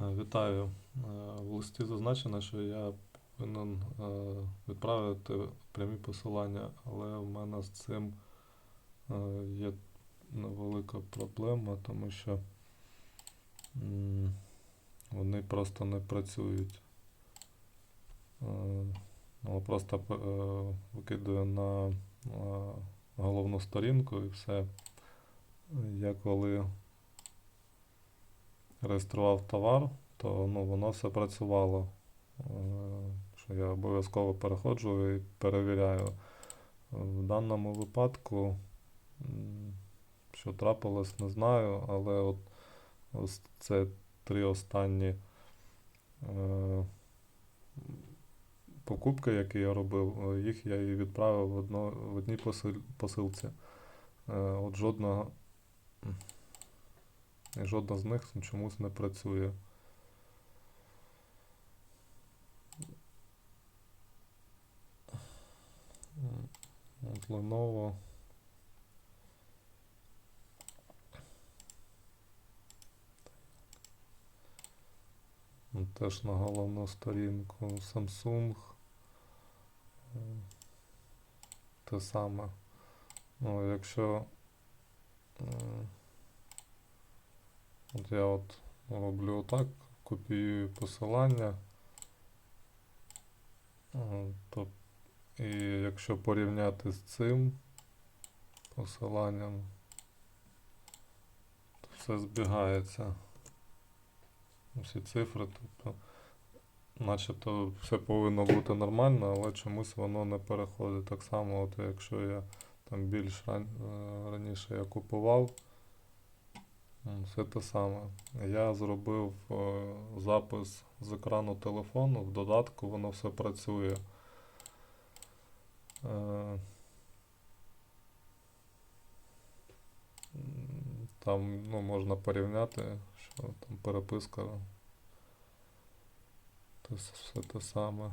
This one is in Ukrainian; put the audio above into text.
Е, Вітаю. Е, В листі зазначено, що я повинен е, відправити прямі посилання, але в мене з цим є невелика проблема, тому що вони просто не працюють. Ну, просто викидаю на головну сторінку і все. Я коли реєстрував товар, то ну, воно все працювало. Е, Що я обов'язково переходжу і перевіряю. В даному випадку, що трапилось, не знаю, але от ось це три останні е, покупки, які я робив, е, їх я і відправив в, одно, в одній посил, посилці. Е, От жодного, і жодна з них чомусь не працює. От Lenovo. Теж на головну сторінку. Samsung. Те саме. Ну, якщо От я от роблю отак, копіюю посилання. І якщо порівняти з цим посиланням, то все збігається. Всі цифри, тобто, начебто все повинно бути нормально, але чомусь воно не переходить. Так само, от якщо я там більш е, раніше я купував. Все те саме. Я зробив е, запис з екрану телефону, в додатку воно все працює. Е, Там ну, можна порівняти, що там переписка. С- все те саме.